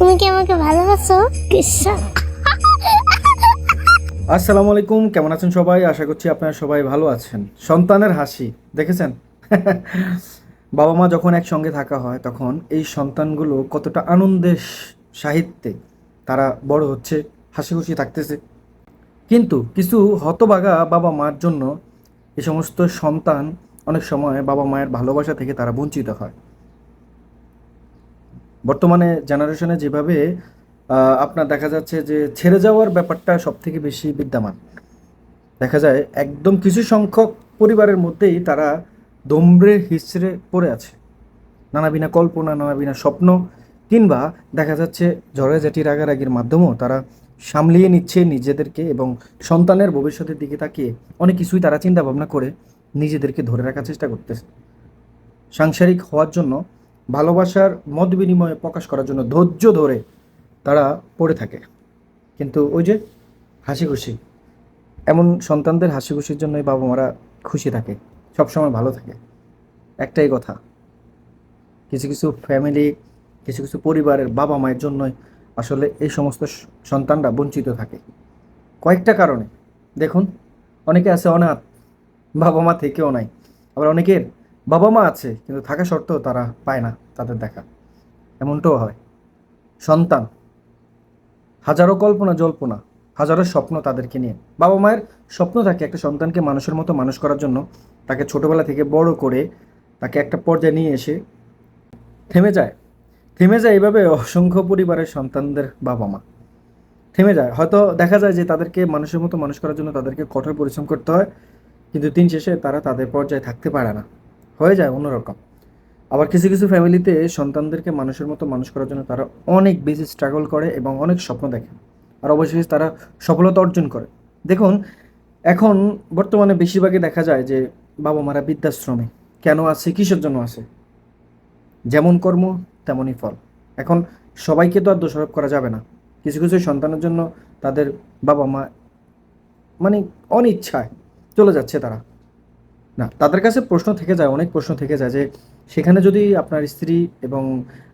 তুমি কি আমাকে ভালোবাসো? কিসা? আসসালামু আলাইকুম, কেমন আছেন সবাই? আশা করছি আপনারা সবাই ভালো আছেন। সন্তানের হাসি, দেখেছেন? বাবা মা যখন একসঙ্গে থাকা হয়, তখন এই সন্তানগুলো কতটা আনন্দের সাহিত্যে তারা বড় হচ্ছে হাসি খুশি থাকতেছে। কিন্তু কিছু হতবাগা বাবা মার জন্য এই সমস্ত সন্তান অনেক সময় বাবা মায়ের ভালোবাসা থেকে তারা বঞ্চিত হয়। বর্তমানে জেনারেশনে যেভাবে আপনার দেখা যাচ্ছে যে ছেড়ে যাওয়ার ব্যাপারটা সব থেকে বেশি বিদ্যমান। দেখা যায় একদম কিছু সংখ্যক পরিবারের মধ্যেই তারা দমড়ে হিসড়ে পড়ে আছে। নানাবিনা কল্পনা, নানাবিনা স্বপ্ন, কিংবা দেখা যাচ্ছে ঝড়াঝাটি রাগারাগির মাধ্যমেও তারা সামলিয়ে নিচ্ছে নিজেদেরকে এবং সন্তানের ভবিষ্যতের দিকে তাকিয়ে অনেক কিছুই তারা চিন্তা ভাবনা করে নিজেদেরকে ধরে রাখার চেষ্টা করতেছে। সাংসারিক হওয়ার জন্য ভালোবাসার মত বিনিময়ে প্রকাশ করার জন্য ধৈর্য ধরে তারা পড়ে থাকে। কিন্তু ওই যে হাসি খুশি, এমন সন্তানদের হাসি খুশির জন্যই বাবা মারা খুশি থাকে, সবসময় ভালো থাকে। একটাই কথা, কিছু কিছু ফ্যামিলি কিছু কিছু পরিবারের বাবা মায়ের জন্যই আসলে এই সমস্ত সন্তানরা বঞ্চিত থাকে। কয়েকটা কারণে, দেখুন, অনেকে আছে অনাথ বাবা মা থেকেও নাই। আবার অনেকের বাবা মা আছে, কিন্তু থাকা সত্ত্বেও তারা পায় না তাদের দেখা। এমনটাও হয়। সন্তান। হাজারো কল্পনা, জল্পনা, হাজারো স্বপ্ন তাদেরকে নিয়ে। বাবা মায়ের স্বপ্ন থাকে একটা সন্তানকে মানুষের মতো মানুষ করার জন্য তাকে ছোটবেলা থেকে বড় করে তাকে একটা পর্যায়ে নিয়ে এসে থেমে যায়। থেমে যায় এইভাবে অসংখ্য পরিবারের সন্তানদের বাবা মা থেমে যায়। হয়তো দেখা যায় যে তাদেরকে মানুষের মতো মানুষ করার জন্য তাদেরকে কঠোর পরিশ্রম করতে হয়, কিন্তু দিন শেষে তারা তাদের পর্যায়ে থাকতে পারে না। হয়ে যায় অন্যরকম। আবার কিছু কিছু ফ্যামিলিতে সন্তানদেরকে মানুষের মতো মানুষ করার জন্য তারা অনেক বেশি স্ট্রাগল করে এবং অনেক স্বপ্ন দেখে। আর অবশেষে তারা সফলতা অর্জন করে। দেখুন, এখন বর্তমানে বেশিরভাগই দেখা যায় যে বাবা মারা বৃদ্ধাশ্রমে। কেন আছে? কিসের জন্য আছে? যেমন কর্ম, তেমনই ফল। এখন সবাইকে তো আর দোষারোপ করা যাবে না। কিছু কিছু সন্তানের জন্য তাদের বাবা মা মানে অনিচ্ছায় চলে যাচ্ছে তারা। না, তাদের কাছে প্রশ্ন থেকে যায়, অনেক প্রশ্ন থেকে যায় যে সেখানে যদি আপনার স্ত্রী এবং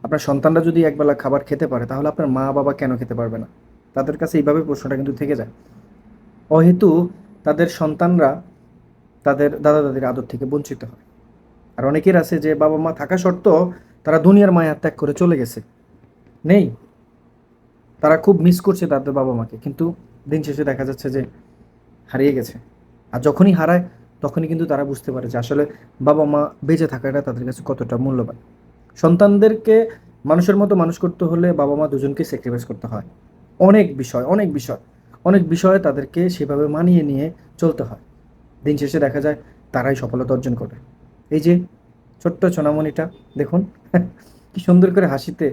আপনার সন্তানরা যদি একবেলা খাবার খেতে পারে, তাহলে আপনার মা বাবা কেন খেতে পারবে না? তাদের কাছে এইভাবে প্রশ্নটা কিন্তু থেকে যায়। অহেতু তাদের সন্তানরা তাদের দাদা দাদির আদর থেকে বঞ্চিত হয়। আর অনেকের আছে যে বাবা মা থাকা সত্ত্বেও তারা দুনিয়ার মায়া ত্যাগ করে চলে গেছে। নেই। তারা খুব মিস করছে তাদের বাবা মাকে, কিন্তু দিন শেষে দেখা যাচ্ছে যে হারিয়ে গেছে। আর যখনই হারায় তখনই কিন্তু তারা বুঝতে পারে যে আসলে বাবা মা বেঁচে থাকাটা তাদের কাছে কতটা মূল্যবান। সন্তানদেরকে মানুষের মতো মানুষ করতে হলে বাবা মা দুজনকে স্যাক্রিফাইস করতে হয়। অনেক বিষয় অনেক বিষয়। অনেক বিষয়ে তাদেরকে সেভাবে মানিয়ে নিয়ে চলতে হয়। দিন শেষে দেখা যায় তারাই সফলতা অর্জন করে। এই যে ছোট্ট সোনামণিটা, দেখুন, কি সুন্দর করে হাসিতে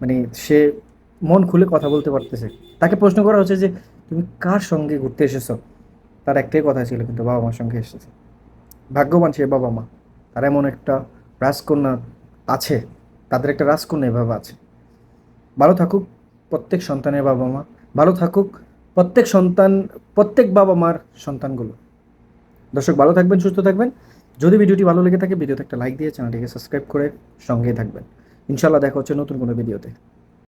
মানে সে মন খুলে কথা বলতে পারতেছে। তাকে প্রশ্ন করা হচ্ছে যে, তুমি কার সঙ্গে ঘুরতে এসেছ? তার একটাই কথা ছিল কিন্তু বাবা মার সঙ্গে এসেছে। ভাগ্যবান সে বাবা মা। তার এমন একটা রাজকন্যা আছে, তাদের একটা রাজকন্যা এভাবে আছে। ভালো থাকুক প্রত্যেক সন্তানের বাবা মা। ভালো থাকুক প্রত্যেক সন্তান, প্রত্যেক বাবা মার সন্তানগুলো। দর্শক, ভালো থাকবেন, সুস্থ থাকবেন। যদি ভিডিওটি ভালো লেগে থাকে, ভিডিওতে একটা লাইক দিয়ে চ্যানেলটিকে সাবস্ক্রাইব করে সঙ্গেই থাকবেন। ইনশাল্লাহ দেখা হচ্ছে নতুন কোনো ভিডিওতে।